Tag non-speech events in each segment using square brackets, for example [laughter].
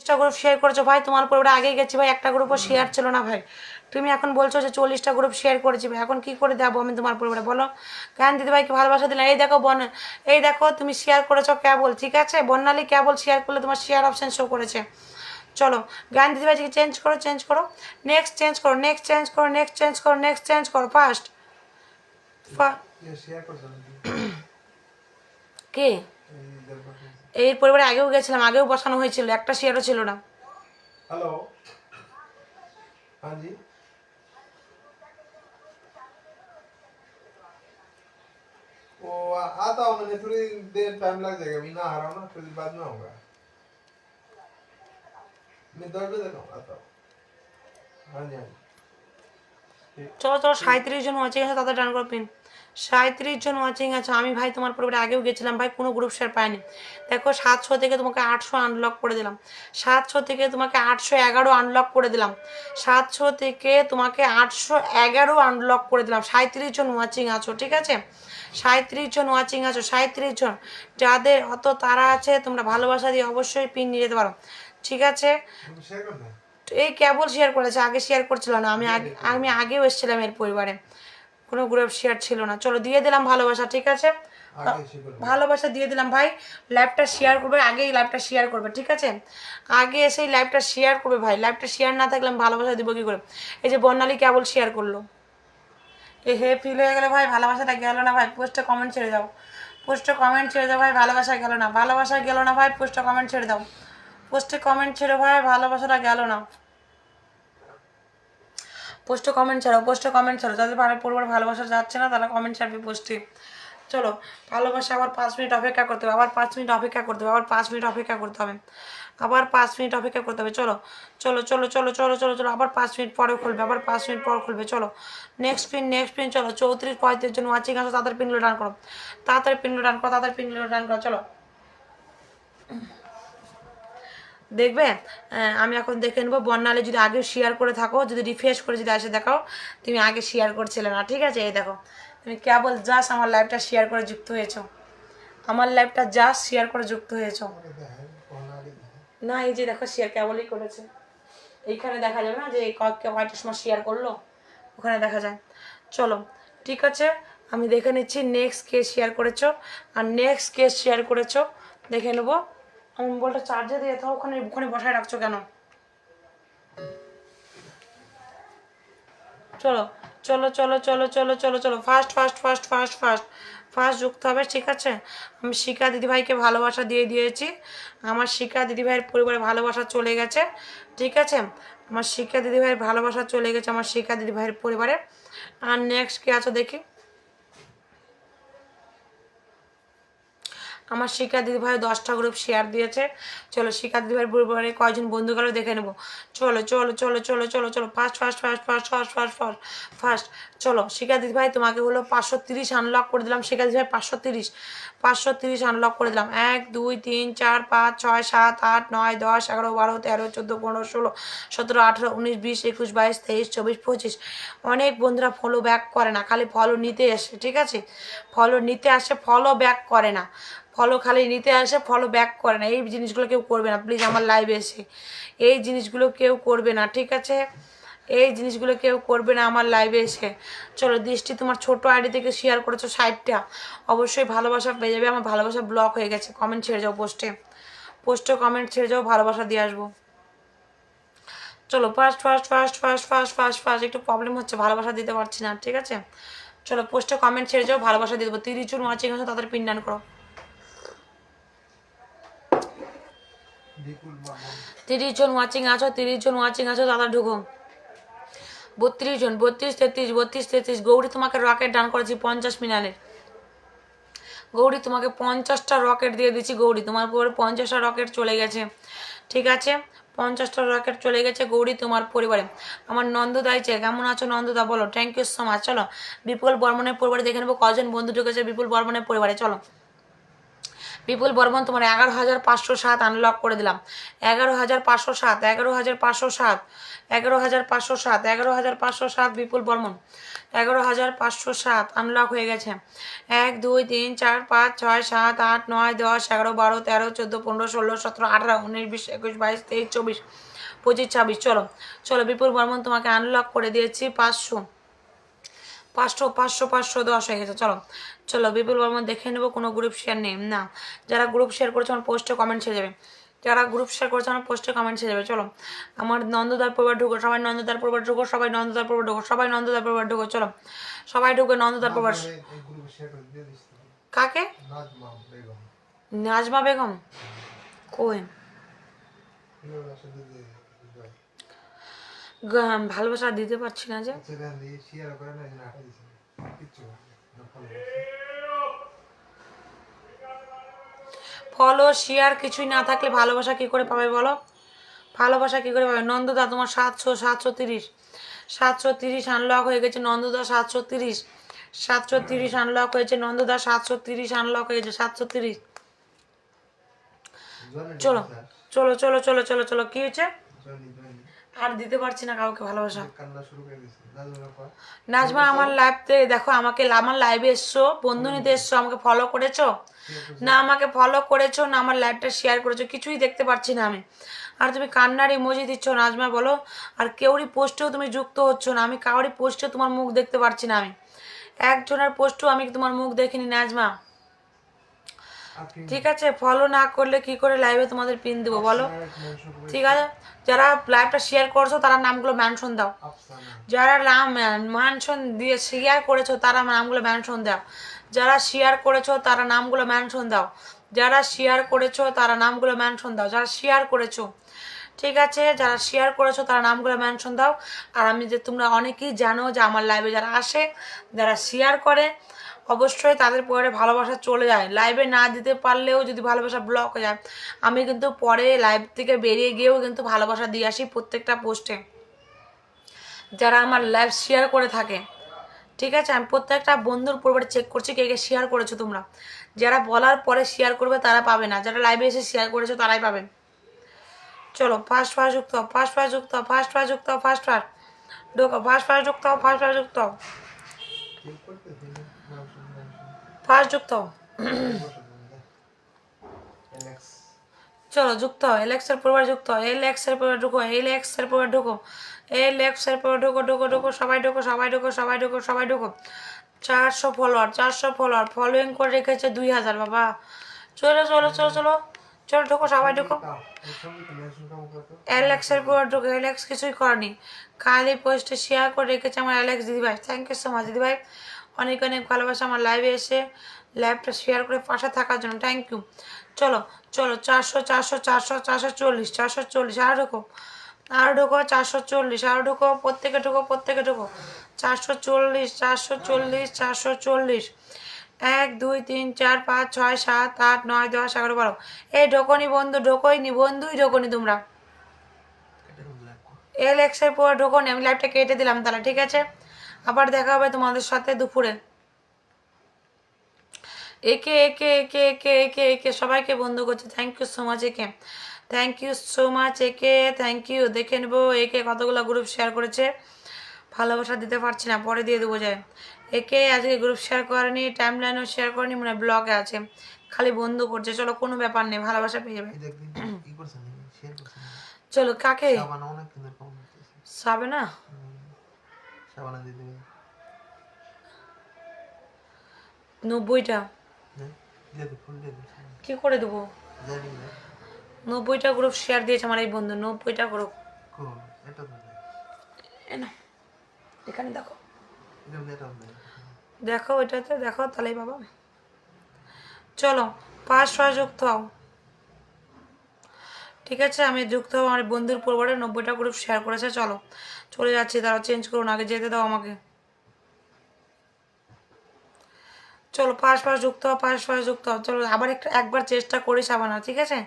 চল্লিশটা group share করেছ। ভাই তোমার পরিবারে আগেই গেছি ভাই একটা গ্রুপও শেয়ার ছিল না ভাই। তুমি এখন বলছো যে চল্লিশটা গ্রুপ শেয়ার করেছি ভাই এখন কি করে দেবো আমি তোমার পরিবারে বলো। কেন দিদি ভাইকে ভালোবাসা দিলাম এই দেখো বন এই দেখো তুমি শেয়ার করেছ কেবল ঠিক আছে? বন্যালি কেবল শেয়ার করলে তোমার শেয়ার অপশন শো করেছে। চলো জ্ঞান দিদি ভাইকে চেঞ্জ করো চেঞ্জ করো। নেক্সট চেঞ্জ করো নেক্সট চেঞ্জ করো নেক্সট চেঞ্জ করো নেক্সট চেঞ্জ করো ফার্স্ট কে? এই দরবার এই পরিবারে আগেও গেছিলাম আগেও বসানো হয়েছিল একটা শেয়ারও ছিল না हेलो हाँ जी वो आ- आता हूँ मैंने थोड़ी देर टाइम लग जाएगा अभी ना आ रहा हूँ ना फिर बाद में होगा मैं दस बजे तक आता हूँ हाँ जी हाँ जी চলো চলো সাঁত্রিশ জন ওয়াচিং আছে, তাদের ডান করে পিন সাঁত্রিশ জন ওয়াচিং আছে। আমি ভাই তোমার পরিবারে আগেও গেছিলাম, ভাই কোনো গ্রুপ শেয়ার পাইনি। দেখো, সাতশো থেকে তোমাকে আটশো আনলক করে দিলাম। সাতশো থেকে তোমাকে আটশো এগারো আনলক করে দিলাম। সাতশো থেকে তোমাকে আটশো এগারো আনলক করে দিলাম। সাঁত্রিশ জন ওয়াচিং আছো, ঠিক আছে? সাঁত্রিশ জন ওয়াচিং আছো সাঁত্রিশ জন। যাদের অত তারা আছে, তোমরা ভালোবাসা দিয়ে অবশ্যই পিন নিয়ে যেতে পারো। ঠিক আছে? তো এই কেবল শেয়ার করেছে আগে শেয়ার করছিল না আমি আমি আগেও এসেছিলাম এর পরিবারে। কোনো গ্রুপ শেয়ার ছিল না। চলো দিয়ে দিলাম ভালোবাসা ঠিক আছে? ভালোবাসা দিয়ে দিলাম ভাই লাইভটা শেয়ার করবে আগেই লাইভটা শেয়ার করবে ঠিক আছে? আগে এসে লাইভটা শেয়ার করবে ভাই লাইভটা শেয়ার না থাকলে আমি ভালোবাসা দিব কী করে? এই যে বর্ণালী কেবল শেয়ার করল। এ হে ফিল হয়ে গেলে ভাই ভালোবাসাটা গেল না ভাই পোস্টে কমেন্ট ছেড়ে দাও। পোস্টে কমেন্ট ছেড়ে দাও ভাই ভালোবাসা গেল না ভালোবাসা গেল না ভাই পোস্টে কমেন্ট ছেড়ে দাও। পোস্টে কমেন্ট ছেড়ে ভাই, ভালোবাসাটা গেল না। পোস্টে কমেন্ট ছাড়ো, পোস্টে কমেন্ট ছাড়ো। যাদের ভালো পরিবার ভালোবাসা যাচ্ছে না, তারা কমেন্ট ছাড়বে পোস্টে। চলো, ভালোবাসা আবার পাঁচ মিনিট অপেক্ষা করতে হবে, আবার পাঁচ মিনিট অপেক্ষা করতে হবে, আবার পাঁচ মিনিট অপেক্ষা করতে হবে, আবার পাঁচ মিনিট অপেক্ষা করতে হবে। চলো চলো চলো চলো চলো চলো চলো, আবার পাঁচ মিনিট পরে খুলবে, আবার পাঁচ মিনিট পর খুলবে। চলো নেক্সট পিন নেক্সট পিন চলো, চৌত্রিশ, পঁয়ত্রিশ জন ওয়াচিং আসো তাদের পিনগুলো ডান করো। তাড়াতাড়ি পিনগুলো ডান করো, তাড়াতাড়ি পিনগুলো ডান করো, চলো। দেখবে? আমি এখন দেখে নেব। বর্ণালে যদি আগে শেয়ার করে থাকো, যদি রিফ্রেশ করে যদি আসে দেখাও, তুমি আগে শেয়ার করছিলে না, ঠিক আছে? এই দেখো, তুমি কেবল জাস্ট আমার লাইফটা শেয়ার করে যুক্ত হয়েছো। আমার লাইফটা জাস্ট শেয়ার করে যুক্ত হয়েছো। না, এই যে দেখো শেয়ার কেবলই করেছে। এইখানে দেখা যাবে না যে কয়টা সময় শেয়ার করল? ওখানে দেখা যায়। চলো, ঠিক আছে? আমি দেখে নিচ্ছি নেক্সট কে শেয়ার করেছ। আর নেক্সট কে শেয়ার করেছ, দেখে নেব। আমি মোবাইলটা চার্জে দিয়ে তো ওখানে ওখানে বসায় রাখছো কেন? চলো চলো চলো চলো চলো চলো চলো first first first first first first যুক্ত হবে, ঠিক আছে? আমি শিখা দিদিভাইকে ভালোবাসা দিয়ে দিয়েছি, আমার শিখা দিদিভাইয়ের পরিবারে ভালোবাসা চলে গেছে, ঠিক আছে? আমার শিক্ষা দিদিভাইয়ের ভালোবাসা চলে গেছে আমার শিক্ষা দিদিভাইয়ের পরিবারে। আর নেক্সট কে আছো দেখি। আমার শিক্ষা দিদিভাই দশটা গ্রুপ শেয়ার দিয়েছে। চলো শিক্ষা দিদিভাইয়ের পরিবারে কয়জন বন্ধু দেখে নেব। চলো চলো চলো চলো চলো চলো first first first first first first first first চলো, শিক্ষা দিদিভাই তোমাকে হলো পাঁচশো তিরিশ আনলক করে দিলাম। শিক্ষা দিদিভাই পাঁচশো তিরিশ পাঁচশো তিরিশ আনলক করে দিলাম। এক, দুই, তিন, চার, পাঁচ, ছয়, সাত, আট, নয়, দশ, এগারো, বারো, তেরো, চোদ্দ, পনেরো, ষোলো, সতেরো, আঠেরো, উনিশ, বিশ, একুশ, বাইশ, তেইশ, চব্বিশ, পঁচিশ। অনেক বন্ধুরা ফলো ব্যাক করে না, খালি ফলো নিতে আসে, ঠিক আছে? ফলো নিতে আসে ফলো ব্যাক করে না। ফলো খালি নিতে আসে ফলো ব্যাক করে না। এই জিনিসগুলো কেউ করবে না। প্লিজ আমার লাইভে এসে। এই জিনিসগুলো কেউ করবে না, ঠিক আছে? এই জিনিসগুলো কেউ করবে না আমার লাইভে এসে। চলো, দৃষ্টি, তোমার ছোট আইডি থেকে শেয়ার করেছ সাইটটা অবশ্যই ভালোবাসা পেয়ে যাবে। আমার ভালোবাসা ব্লক হয়ে গেছে। কমেন্ট ছেড়ে যাও পোস্টে পোস্টে কমেন্ট ছেড়ে যাও, ভালোবাসা দিয়ে আসব। চলো first first first first first first first একটু প্রবলেম হচ্ছে, ভালোবাসা দিতে পারছি না, ঠিক আছে? চলো পোস্টে কমেন্ট ছেড়ে যাও, ভালোবাসা দিয়ে দেবো। তিরিশ জন ওয়াচিং আছে, তাদের পিন ডান করো। তিরিশ জন ওয়াচিং আছো, তিরিশ জন ওয়াচিং আছো, দাদা ঢুকো। বত্রিশ জন, বত্রিশ, তেত্রিশ বত্রিশ, তেত্রিশ। গৌরী তোমাকে রকেট ডান করেছি পঞ্চাশ মিনারের গৌরী তোমাকে পঞ্চাশটা রকেট দিয়ে দিচ্ছি, গৌরী। তোমার পরে পঞ্চাশটা রকেট চলে গেছে। ঠিক আছে? পঞ্চাশটা রকেট চলে গেছে গৌরী তোমার পরিবারে। আমার নন্দদা আইছে কেমন আছো নন্দদা বলো। থ্যাংক ইউ সো মাচ চলো। বিপুল বর্মনের পরিবারে দেখে নেব। কজন বন্ধু ঢুকেছে বিপুল বর্মনের পরিবারে? চলো। বিপুল বর্মন তোমার এগারো হাজার পাঁচশো সাত আনলক করে দিলাম। এগারো হাজার পাঁচশো সাত, এগারো হাজার পাঁচশো সাত, এগারো হাজার পাঁচশো সাত, এগারো হাজার পাঁচশো সাত বিপুল বর্মন এগারো হাজার পাঁচশো সাত আনলক হয়ে গেছে। এক, দুই, তিন, চার, পাঁচ, ছয়, সাত, আট, নয়, দশ, এগারো, বারো, তেরো, চোদ্দ, পনেরো, ষোলো, সতেরো, আঠারো, উনিশ, বিশ, একুশ, বাইশ, তেইশ, চব্বিশ, পঁচিশ, ছাব্বিশ, চলো চলো, বিপুল বর্মন তোমাকে আনলক করে দিয়েছি পাঁচশো। পাঁচশো পাঁচশো পাঁচশো দশ হয়ে গেছে, চলো। চলো বিপুল বর্মন দেখে নেব কোনো গ্রুপ শেয়ার নেই। না যারা গ্রুপ শেয়ার করছে আমার পোস্টে কমেন্ট ছেড়ে যাবে যারা গ্রুপ শেয়ার করছে আমার পোস্টে কমেন্ট ছেড়ে যাবে চলো আমার নন্দদার পরিবার ঢুকো সবাই নন্দদার পরিবার ঢুকো সবাই নন্দদার পরিবার ঢুকো সবাই নন্দদার পরিবার ঢুকো চলো সবাই ঢুকে নন্দদার পরিবার। তুমি। কাকে? নাজমা বেগম। কই? ভালোবাসা দিতে পারছি না যে। ফলো শেয়ার কিছুই না থাকলে ভালোবাসা কি করে পাবে বলো? ভালোবাসা কি করে পাবে? নন্দদা তোমার সাতশো সাতশো তিরিশ। সাতশো তিরিশ আনলক হয়ে গেছে নন্দদা সাতশো তিরিশ। সাতশো তিরিশ আনলক হয়েছে নন্দদা সাতশো তিরিশ আনলক হয়ে গেছে সাতশো তিরিশ। চলো চলো চলো চলো চলো চলো কি হয়েছে? আর দিতে পারছি না কাউকে ভালোবাসা। নাজমা আমার লাইভতে দেখো আমাকে আমার লাইভে এসছো বন্ধু নিতে এসছো আমাকে ফলো করেছ? না আমাকে ফলো করেছ না আমার লাইভটা শেয়ার করেছ কিছুই দেখতে পাচ্ছি না আমি। আর তুমি কান্নার ইমোজি দিচ্ছ নাজমা বলো। আর কেউরই পোস্টেও তুমি যুক্ত হচ্ছ না আমি কাউরই পোস্টে তোমার মুখ দেখতে পাচ্ছি না আমি। একজনের পোস্টেও আমি তোমার মুখ দেখিনি নাজমা। ঠিক আছে ফলো না করলে কি করে লাইভে তোমাদের পিন দেবো বলো? ঠিক আছে যারা লাইভটা শেয়ার করছ তারা নামগুলো ম্যানশন দাও। যারা নাম ম্যানশন দিয়ে শেয়ার করেছ তারা নামগুলো ম্যানশন দাও। যারা শেয়ার করেছ তারা নামগুলো ম্যানশন দাও। যারা শেয়ার করেছ তারা নামগুলো ম্যানশন দাও। যারা শেয়ার করেছ ঠিক আছে যারা শেয়ার করেছ তারা নামগুলো মেনশন দাও। আর আমি যে তোমরা অনেকেই জানো যে আমার লাইভে যারা আসে যারা শেয়ার করে অবশ্যই তাদের পরে ভালোবাসা চলে যায়। লাইভে না দিতে পারলেও যদি ভালোবাসা ব্লক হয়ে যায়, আমি কিন্তু পরে লাইভ থেকে বেরিয়ে গিয়েও কিন্তু ভালোবাসা দিয়ে আসি প্রত্যেকটা পোস্টে যারা আমার লাইভ শেয়ার করে থাকে, ঠিক আছে? আমি প্রত্যেকটা বন্ধুর পরিবারে চেক করছি কে কে শেয়ার করেছ তোমরা। যারা বলার পরে শেয়ার করবে তারা পাবে না। যারা লাইভে এসে শেয়ার করেছ তারাই পাবে। চলো ফার্স্ট ফার্স্ট যুক্ত ফার্স্ট ফার্স্ট যুক্ত ফার্স্ট ফার্স্ট যুক্ত ফার্স্ট ঢোকো ফার্স্ট ফার্স্ট যুক্ত ফার্স্ট ফার্স্ট যুক্ত হও কেউ করতে দিন মেনশন মেনশন ফার্স্ট যুক্ত হও চলো, যুক্ত হও। এলেক্সের পরিবার যুক্ত হও। এল পরিবার ঢুকো। এল এক্সের পরিবার ঢুকো। এল এক্সের পরিবার ঢুকো ঢুকো ঢুকো, সবাই ঢুকো সবাই ঢুকো সবাই ঢুকো সবাই ঢুকো। চারশো ফলোয়ার চারশো ফলোয়ার ফলোয়িং করে রেখেছে দুই হাজার, বাবা। চলো চলো চলো চলো। চলো, ঢুকো, সবাই ঢুকো। অ্যালেক্সের পরিবার ঢুকো অ্যালেক্স কিছুই করেনি। কালি পোস্টে শেয়ার করে রেখেছে আমার অ্যালেক্স দিদিভাই। থ্যাংক ইউ সো মাচ দিদিভাই। অনেক অনেক ভালোবাসা আমার লাইভে এসে লাইভটা শেয়ার করে পাশে থাকার জন্য। থ্যাংক ইউ চলো চলো চারশো চারশো চারশো চারশো চল্লিশ চারশো চল্লিশ আরও ঢুকো। আরও ঢুকো চারশো চল্লিশ আরও ঢুকো প্রত্যেকে ঢুকো প্রত্যেকে ঢুকো। চারশো চল্লিশ চারশো চল্লিশ চারশো চল্লিশ। এক দুই তিন চার পাঁচ ছয় সাত আট নয় দশ এগারো বারো। এই ঢোকনি বন্ধু ঢোকোই নি বন্ধুই ঢোকনি তোমরা। এল এক্সের পর ঢোকনি আমি লাইভটা কেটে দিলাম তাহলে ঠিক আছে? আবার দেখা হবে তোমাদের সাথে দুপুরে। একে একে একে একে একে একে সবাইকে বন্ধু করছে। থ্যাংক ইউ সো মাচ একে। থ্যাংক ইউ সো মাচ একে। থ্যাংক ইউ দেখে নেব একে কতগুলো গ্রুপ শেয়ার করেছে। ভালোবাসা দিতে পারছি না পরে দিয়ে দেবো যায়। একে আজকে গ্রুপ শেয়ার করেনি টাইম লাইনও শেয়ার করেনি মানে ব্লগে আছে। খালি বন্ধু করছে। চলো কোনো ব্যাপার নেই ভালোবাসা পেয়ে যাবে। চলো কাকে? সাবে না সাবানা নব্বইটা? দিদি ফুল দিদি কি করে দেবো? নব্বইটা গ্রুপ শেয়ার দিয়েছে আমার এই বন্ধু নব্বইটা গ্রুপ এখানে দেখো। দেখো ওইটাতে দেখো তাহলেই বাবা চলো পাঁচ ছয় যুক্ত হও। ঠিক আছে, আমি যুক্ত হব আমার বন্ধুর পরিবারে, নব্বইটা গ্রুপ শেয়ার করেছে, চলো। চলে যাচ্ছি, তারা চেঞ্জ করুন, আগে যেতে দাও আমাকে। চলো, পাশ পাশ যুক্ত হও, পাশ পাঁচ যুক্ত হও। চলো, আবার একটু, একবার চেষ্টা করি সাবানা, ঠিক আছে?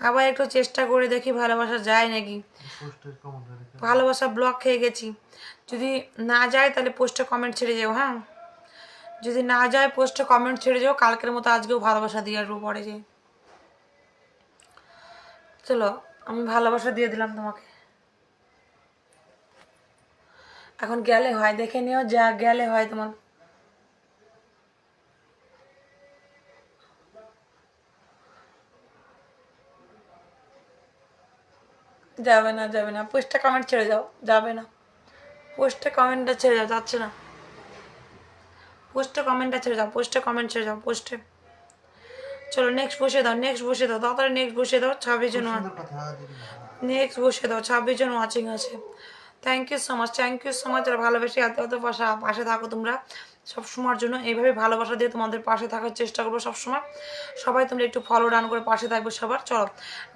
আবার একটু চেষ্টা করে দেখি ভালোবাসা যায় নাকি। ভালোবাসা ব্লক খেয়ে গেছি। যদি না যায়, তাহলে পোস্টে কমেন্ট ছেড়ে যাও হ্যাঁ? যদি না যায় পোস্টে কমেন্ট ছেড়ে যাও, কালকের মতো আজকেও ভালোবাসা দিয়ে আসব পরে যে। চলো, আমি ভালোবাসা দিয়ে দিলাম তোমাকে। এখন গেলে হয়, দেখে নিও যা গেলে হয় তোমার। যাবে না যাবে না পোস্টে কমেন্ট ছেড়ে যাও যাবে না। পোস্টে কমেন্টটা ছেড়ে যাও যাচ্ছে না। পোস্টে কমেন্টটা ছেড়ে যাও পোস্টে কমেন্ট ছেড়ে যাও পোস্টে চলো নেক্সট বসে দাও নেক্সট বসে দাও তাড়াতাড়ি নেক্সট বসে দাও ছাব্বিশ জন নেক্সট বসে দাও ছাব্বিশ জন ওয়াচিং আছে। Thank you so much thank you so much আর ভালোবেসে এত এত পাশে পাশে থাকো তোমরা। সব সময়ের জন্য এইভাবে ভালোবাসা দিয়ে তোমাদের পাশে থাকার চেষ্টা করব সবসময় সবাই তোমরা একটু ফলো ডান করে পাশে থাকবে সবার। চলো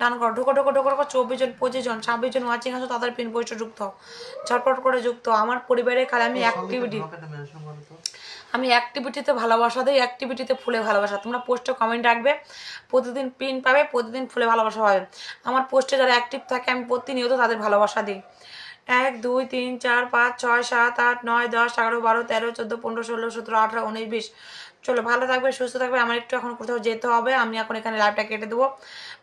ডান করো ঢোকো ঢোকো ঢোকো ঢোকো চব্বিশ জন পঁচিশ জন ছাব্বিশ জন ওয়াচিং আছো তাদের পিন পোস্টে যুক্ত হও। ঝটপট করে যুক্ত আমার পরিবারের কালে আমি অ্যাক্টিভিটি আমি অ্যাক্টিভিটিতে ভালোবাসা দিই অ্যাক্টিভিটিতে ফুলে ভালোবাসা। তোমরা পোস্টে কমেন্ট রাখবে, প্রতিদিন পিন পাবে, প্রতিদিন ফুলে ভালোবাসা পাবে। আমার পোস্টে যারা অ্যাক্টিভ থাকে, আমি প্রতিনিয়ত তাদের ভালোবাসা দিই। এক, দুই, তিন, চার, পাঁচ, ছয়, সাত, আট, নয়, দশ, এগারো, বারো, তেরো, চোদ্দ, পনেরো, ষোলো, সতেরো, আঠারো, উনিশ, বিশ। চলো, ভালো থাকবে, সুস্থ থাকবে, আমার একটু এখন কোথাও যেতে হবে, আমি এখন এখানে লাইভটা কেটে দেবো।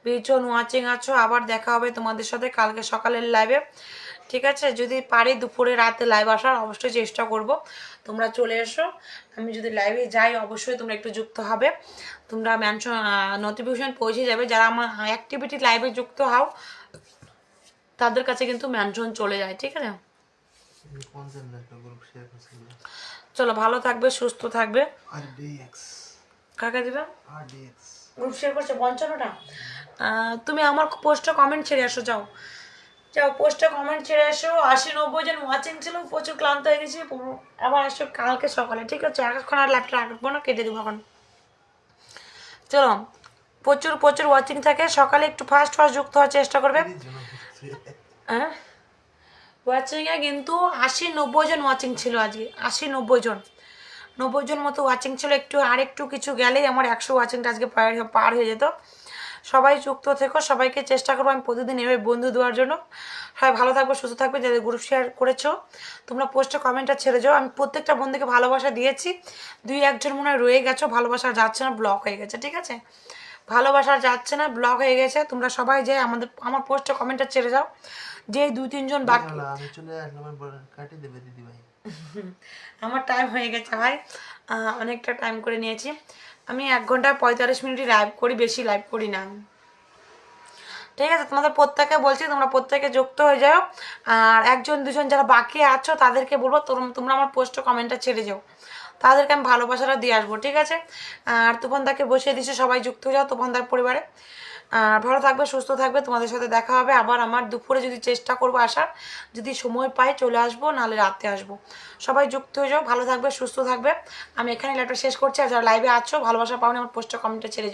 ভীষণ ওয়াচিং আছো আবার দেখা হবে তোমাদের সাথে কালকে সকালের লাইভে ঠিক আছে? যদি পারি দুপুরে রাতে লাইভ আসার অবশ্যই চেষ্টা করব। তোমরা চলে এসো। আমি যদি লাইভে যাই অবশ্যই তোমরা একটু যুক্ত হবে। তোমরা ম্যানশন নোটিফিকেশন পৌঁছে যাবে। যারা আমার অ্যাক্টিভিটি লাইভে যুক্ত হও তাদের কাছে কিন্তু ম্যানশন চলে যায় ঠিক আছে? চলো ভালো থাকবে সুস্থ থাকবে। কাকে দিবে? গ্রুপ শেয়ার করছে পঞ্চান্নটা? তুমি আমার পোস্টটা কমেন্ট ছেড়ে আসো যাও। যাও পোস্টে কমেন্ট ছেড়ে এসো আশি নব্বই জন ওয়াচিং ছিল প্রচুর ক্লান্ত হয়ে গেছি আবার আসো কালকে সকালে ঠিক আছে? এখন আর ল্যাপটপ রাখব না কেটে দেবো এখন। চলো প্রচুর প্রচুর ওয়াচিং থাকে। সকালে একটু ফার্স্ট ফাস্ট যুক্ত হওয়ার চেষ্টা করবে। হ্যাঁ? ওয়াচিংয়ে কিন্তু আশি নব্বই জন ওয়াচিং ছিল আজকে। আশি নব্বই জন। নব্বই জন মতো ওয়াচিং ছিল একটু আর একটু কিছু গেলেই আমার একশো ওয়াচিংটা আজকে পার হয়ে যেত। সবাই যুক্ত থেকো সবাইকে চেষ্টা করব আমি প্রতিদিন এভাবে বন্ধু দেওয়ার জন্য। সবাই ভালো থাকবে সুস্থ থাকবে যাদের গ্রুপ শেয়ার করেছ তোমরা পোস্টে কমেন্টটা ছেড়ে যাও। আমি প্রত্যেকটা বন্ধুকে ভালোবাসা দিয়েছি। দুই একজন মনে হয় রয়ে গেছো ভালোবাসা যাচ্ছে না ব্লক হয়ে গেছে ঠিক আছে? ভালোবাসা যাচ্ছে না ব্লক হয়ে গেছে তোমরা সবাই যে আমাদের আমার পোস্টে কমেন্টটা ছেড়ে যাও। যে দুই তিনজন বাকি [laughs] আমার টাইম হয়ে গেছে ভাই। অনেকটা টাইম করে নিয়েছি। আমি এক ঘণ্টা পঁয়তাল্লিশ মিনিটই লাইভ করি, বেশি লাইভ করি না। ঠিক আছে, তোমাদের প্রত্যেকে বলছি, তোমরা প্রত্যেকে যুক্ত হয়ে যাও। আর একজন, দুজন যারা বাকি আছো, তাদেরকে বলব, তোম- তোমরা আমার পোস্ট কমেন্টটা ছেড়ে যাও। তাদেরকে আমি ভালোবাসাটা দিয়ে আসব, ঠিক আছে? আর তুফানদাকে বসিয়ে দিচ্ছে, সবাই যুক্ত হয়ে যাও, তুফানদার পরিবারে। ভালো থাকবে, সুস্থ থাকবে। তোমাদের সাথে দেখা হবে। আবার আমার দুপুরে যদি চেষ্টা করব আসার, যদি সময় পাই চলে আসব, নাহলে রাতে আসব। সবাই যুক্ত হয়ে যাও। ভালো থাকবে, সুস্থ থাকবে। আমি এখানে লাইভটা শেষ করছি। আর যারা লাইভে আছো, ভালোবাসা পাওনি, আমার পোস্টটা কমেন্টে ছেড়ে